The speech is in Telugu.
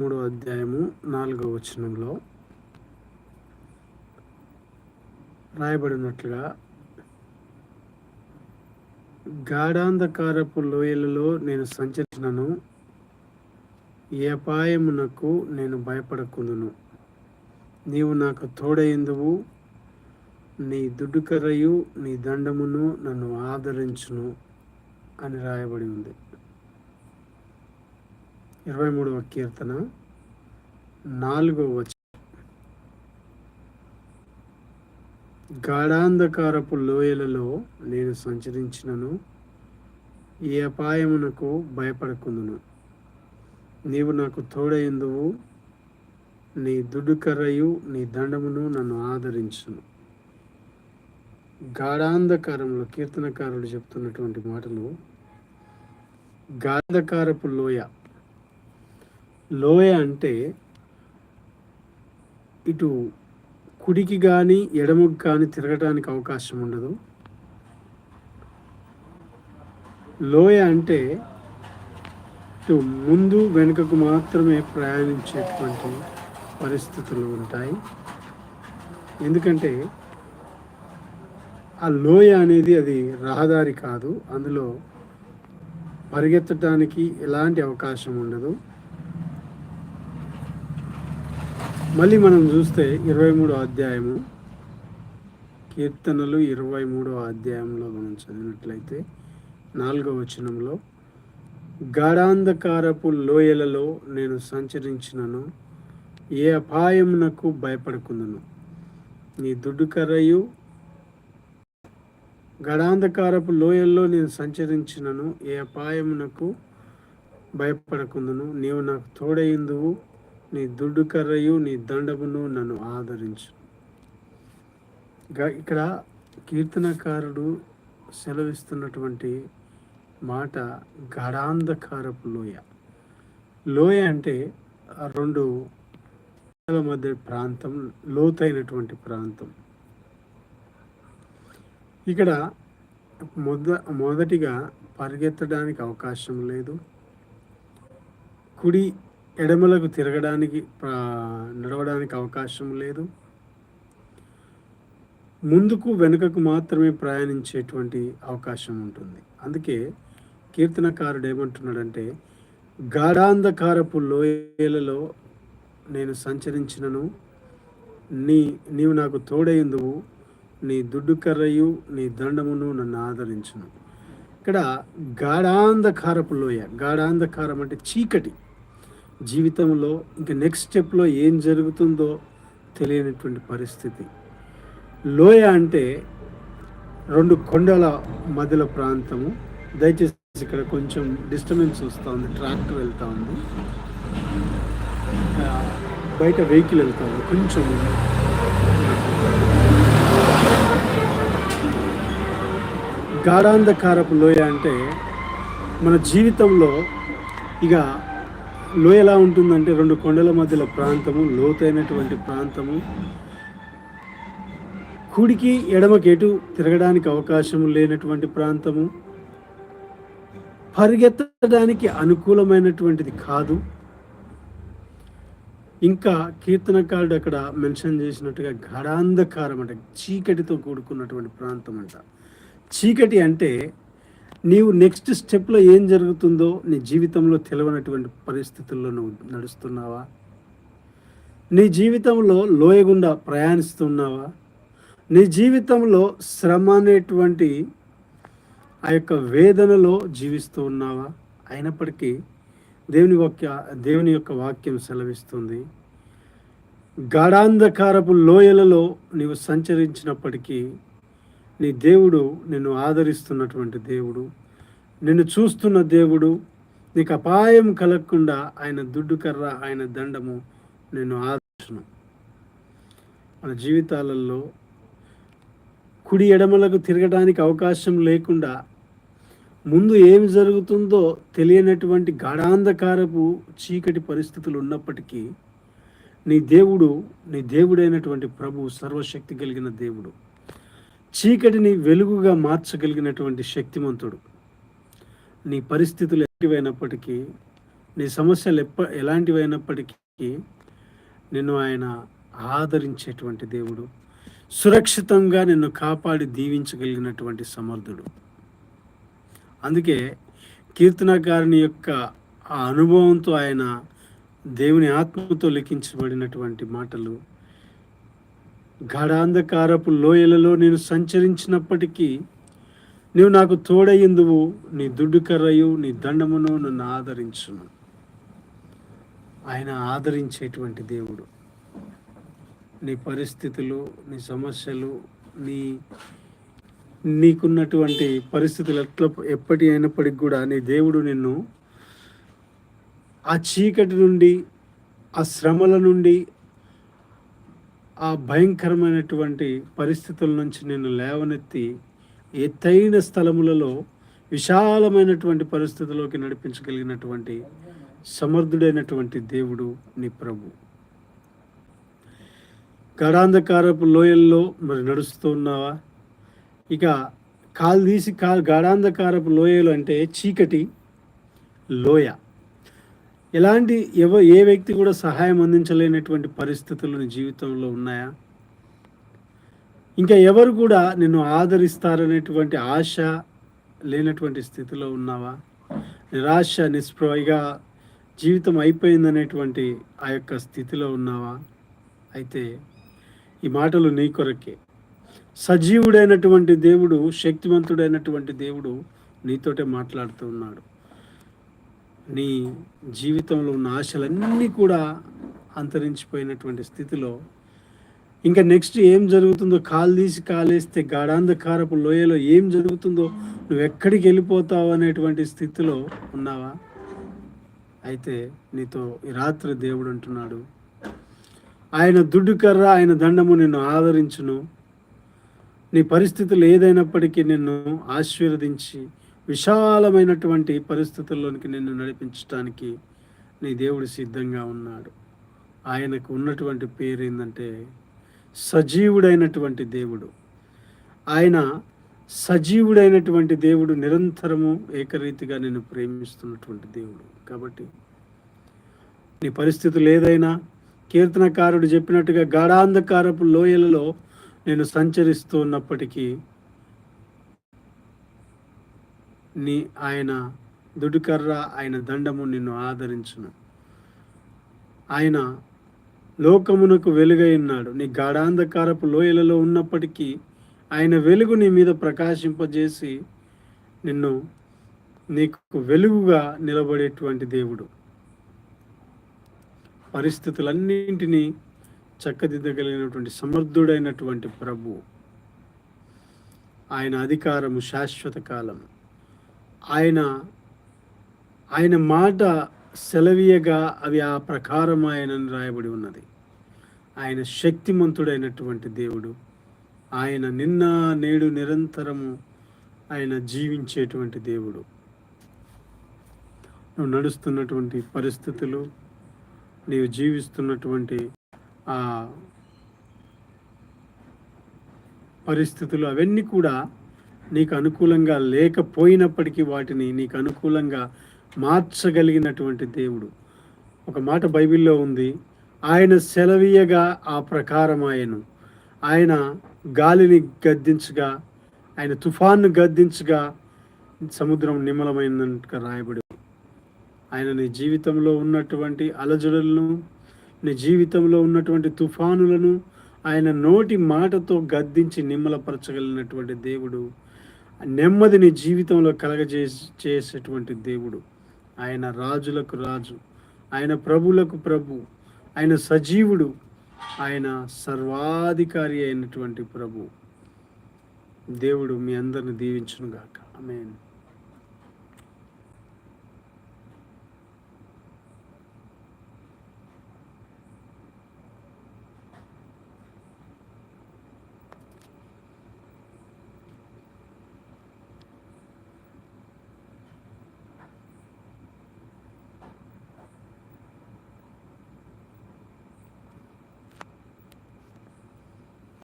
మూడో అధ్యాయము నాలుగో వచనంలో రాయబడినట్లుగా గాఢాంధకారపు లోయలలో నేను సంచరించినను ఏ అపాయమునకు నేను భయపడకుందును నీవు నాకు తోడైందువు నీ దుడ్డుకర్రయు నీ దండమును నన్ను ఆదరించును అని రాయబడి ఉంది. ఇరవై మూడవ కీర్తన నాలుగవ వచనం. గాఢాంధకారపు లోయలలో నేను సంచరించినను ఈ అపాయమునకు భయపడకుందును నీవు నాకు తోడైందువు నీ దుడుకరయు నీ దండమును నన్ను ఆదరించును. గాఢాంధకారంలో కీర్తనకారుడు చెప్తున్నటువంటి మాటలు గాఢకారపు లోయ లోయ అంటే ఇటు కుడికి కానీ ఎడమకు కానీ తిరగటానికి అవకాశం ఉండదు. లోయ అంటే ఇటు ముందు వెనుకకు మాత్రమే ప్రయాణించేటువంటి పరిస్థితులు ఉంటాయి. ఎందుకంటే ఆ లోయ అనేది అది రహదారి కాదు. అందులో పరిగెత్తడానికి ఎలాంటి అవకాశం ఉండదు. మళ్ళీ మనం చూస్తే ఇరవై మూడో అధ్యాయము కీర్తనలు ఇరవై మూడో అధ్యాయంలో మనం చదివినట్లయితే నాలుగో వచనంలో గాఢాంధకారపు లోయలలో నేను సంచరించినను ఏ అపాయమునకు భయపడకుందును నీ దుడ్డుకర్రయు గడాంధకారపు లోయల్లో నేను సంచరించినను ఏ అపాయమునకు భయపడకుందును నీవు నాకు తోడైందువు నీ దుడ్డు కర్రయు నీ దండమును నన్ను ఆదరించు. ఇక్కడ కీర్తనకారుడు సెలవిస్తున్నటువంటి మాట గడాంధకారపు లోయ. లోయ అంటే రెండు మధ్య ప్రాంతం లోతైనటువంటి ప్రాంతం. ఇక్కడ మొద మొదటిగా పరిగెత్తడానికి అవకాశం లేదు. కుడి ఎడమలకు తిరగడానికి నడవడానికి అవకాశం లేదు. ముందుకు వెనుకకు మాత్రమే ప్రయాణించేటువంటి అవకాశం ఉంటుంది. అందుకే కీర్తనకారుడు ఏమంటున్నాడంటే గాఢాంధకారపు లోయలలో నేను సంచరించినను. నీ నీవు నాకు తోడైందువు నీ దుడ్డు కర్రయు నీ దండమును నన్ను ఆదరించును. ఇక్కడ గాఢాంధకారపు లోయ గాఢాంధకారం అంటే చీకటి. జీవితంలో ఇంక నెక్స్ట్ స్టెప్లో ఏం జరుగుతుందో తెలియనటువంటి పరిస్థితి. లోయ అంటే రెండు కొండల మధ్యల ప్రాంతము. దయచేసి ఇక్కడ కొంచెం డిస్టర్బెన్స్ వస్తూ ఉంది ట్రాక్టర్ వెళ్తూ ఉంది. బయట వెహికల్ వెళ్తూ ఉంది కొంచెం గాఢాంధకారపు లోయ అంటే మన జీవితంలో ఇక లోయ ఎలా ఉంటుందంటే రెండు కొండల మధ్యలో ప్రాంతము లోతైనటువంటి ప్రాంతము. కుడికి ఎడమకి ఎటు తిరగడానికి అవకాశం లేనటువంటి ప్రాంతము. పరిగెత్తడానికి అనుకూలమైనటువంటిది కాదు. ఇంకా కీర్తనకారుడు అక్కడ మెన్షన్ చేసినట్టుగా గడాంధకారం అంటే చీకటితో కూడుకున్నటువంటి ప్రాంతం అంట చీకటి అంటే నీవు నెక్స్ట్ స్టెప్లో ఏం జరుగుతుందో నీ జీవితంలో తెలియనటువంటి పరిస్థితుల్లో నువ్వు నడుస్తున్నావా? నీ జీవితంలో లోయగుండా ప్రయాణిస్తున్నావా? నీ జీవితంలో శ్రమ అనేటువంటి ఆ యొక్క వేదనలో జీవిస్తూ ఉన్నావా? అయినప్పటికీ దేవుని వాక్య దేవుని యొక్క వాక్యం సెలవిస్తుంది. గాఢాంధకారపు లోయలలో నీవు సంచరించినప్పటికీ నీ దేవుడు నిన్ను ఆదరిస్తున్నటువంటి దేవుడు. నిన్ను చూస్తున్న దేవుడు నీకు అపాయం కలగకుండా ఆయన దుడ్డు కర్ర ఆయన దండము నిన్ను ఆదర్శనం మన జీవితాలలో కుడి ఎడమలకు తిరగడానికి అవకాశం లేకుండా ముందు ఏమి జరుగుతుందో తెలియనటువంటి గాఢాంధకారపు చీకటి పరిస్థితులు ఉన్నప్పటికీ నీ దేవుడు నీ దేవుడైనటువంటి ప్రభు సర్వశక్తి కలిగిన దేవుడు. చీకటిని వెలుగుగా మార్చగలిగినటువంటి శక్తిమంతుడు. నీ పరిస్థితులు ఎలాంటివైనప్పటికీ నీ సమస్యలు ఎప్ప ఎలాంటివైనప్పటికీ నిన్ను ఆయన ఆదరించేటువంటి దేవుడు. సురక్షితంగా నిన్ను కాపాడి దీవించగలిగినటువంటి సమర్థుడు. అందుకే కీర్తనకారుని యొక్క ఆ అనుభవంతో ఆయన దేవుని ఆత్మతో లిఖించబడినటువంటి మాటలు గాఢాంధకారపు లోయలలో నేను సంచరించినప్పటికీ నీవు నాకు తోడయ్యిందువు నీ దుడ్డు కర్రయు నీ దండమును నన్ను ఆదరించును. ఆయన ఆదరించేటువంటి దేవుడు. నీ పరిస్థితులు నీ సమస్యలు నీ నీకున్నటువంటి పరిస్థితులు ఎట్లా ఎప్పటి అయినప్పటికి కూడా నీ దేవుడు నిన్ను ఆ చీకటి నుండి ఆ శ్రమల నుండి ఆ భయంకరమైనటువంటి పరిస్థితుల నుంచి నేను లేవనెత్తి ఎత్తైన స్థలములలో విశాలమైనటువంటి పరిస్థితుల్లోకి నడిపించగలిగినటువంటి సమర్థుడైనటువంటి దేవుడు నీ ప్రభు. గాఢాంధకారపు లోయల్లో మరి నడుస్తూ ఉన్నావా? ఇక కాలు తీసి కా గాఢాంధకారపు లోయలు అంటే చీకటి లోయ. ఎలాంటి ఎవ ఏ వ్యక్తి కూడా సహాయం అందించలేనటువంటి పరిస్థితులు నీ జీవితంలో ఉన్నాయా? ఇంకా ఎవరు కూడా నిన్ను ఆదరిస్తారనేటువంటి ఆశ లేనటువంటి స్థితిలో ఉన్నావా? నిరాశ నిస్పృహగా జీవితం అయిపోయిందనేటువంటి ఆ యొక్క స్థితిలో ఉన్నావా? అయితే ఈ మాటలు నీ కొరకే. సజీవుడైనటువంటి దేవుడు శక్తివంతుడైనటువంటి దేవుడు నీతోటే మాట్లాడుతూ ఉన్నాడు. నీ జీవితంలో ఉన్న ఆశలన్నీ కూడా అంతరించిపోయినటువంటి స్థితిలో ఇంకా నెక్స్ట్ ఏం జరుగుతుందో కాలు తీసి కాలేస్తే గాఢాంధకారపు లోయలో ఏం జరుగుతుందో నువ్వు ఎక్కడికి వెళ్ళిపోతావు అనేటువంటి స్థితిలో ఉన్నావా? అయితే నీతో ఈ రాత్రి దేవుడు అంటున్నాడు ఆయన దుడ్డు కర్ర ఆయన దండము నిన్ను ఆదరించును. నీ పరిస్థితులు ఏదైనప్పటికీ నిన్ను ఆశీర్వదించి విశాలమైనటువంటి పరిస్థితుల్లోనికి నిన్ను నడిపించడానికి నీ దేవుడు సిద్ధంగా ఉన్నాడు. ఆయనకు ఉన్నటువంటి పేరు ఏంటంటే సజీవుడైనటువంటి దేవుడు. ఆయన సజీవుడైనటువంటి దేవుడు నిరంతరము ఏకరీతిగా నేను ప్రేమిస్తున్నటువంటి దేవుడు. కాబట్టి నీ పరిస్థితులు ఏదైనా కీర్తనకారుడు చెప్పినట్టుగా గాఢాంధకారపు లోయలలో నేను సంచరిస్తూ ఉన్నప్పటికీ నీ ఆయన దుడికర్ర ఆయన దండము నిన్ను ఆదరించును. ఆయన లోకమునకు వెలుగై ఉన్నాడు. నీ గాఢాంధకారపు లోయలలో ఉన్నప్పటికీ ఆయన వెలుగు నీ మీద ప్రకాశింపజేసి నిన్ను నీకు వెలుగుగా నిలబడేటువంటి దేవుడు. పరిస్థితులన్నింటినీ చక్కదిద్దగలిగినటువంటి సమర్థుడైనటువంటి ప్రభు. ఆయన అధికారము శాశ్వత కాలం ఆయన ఆయన మాట సెలవీయగా అవి ఆ ప్రకారం ఆయనను రాయబడి ఉన్నది. ఆయన శక్తిమంతుడైనటువంటి దేవుడు ఆయన నిన్న నేడు నిరంతరము ఆయన జీవించేటువంటి దేవుడు. నువ్వు నడుస్తున్నటువంటి పరిస్థితులు నీవు జీవిస్తున్నటువంటి ఆ పరిస్థితులు అవన్నీ కూడా నీకు అనుకూలంగా లేకపోయినప్పటికీ వాటిని నీకు అనుకూలంగా మార్చగలిగినటువంటి దేవుడు. ఒక మాట బైబిల్లో ఉంది ఆయన సెలవీయగా ఆ ప్రకారం ఆయను ఆయన గాలిని గద్దించగా ఆయన తుఫాన్ను గద్దించగా సముద్రం నిమ్మలమైనట్టుగా రాయబడి ఆయన నీ జీవితంలో ఉన్నటువంటి అలజడులను నీ జీవితంలో ఉన్నటువంటి తుఫానులను ఆయన నోటి మాటతో గద్దించి నిమ్మలపరచగలిగినటువంటి దేవుడు. నెమ్మది నీ జీవితంలో కలగజే చేసేటువంటి దేవుడు. ఆయన రాజులకు రాజు ఆయన ప్రభులకు ప్రభు ఆయన సజీవుడు ఆయన సర్వాధికారి అయినటువంటి ప్రభు. దేవుడు మీ అందరిని దీవించునుగాక. ఆమెను.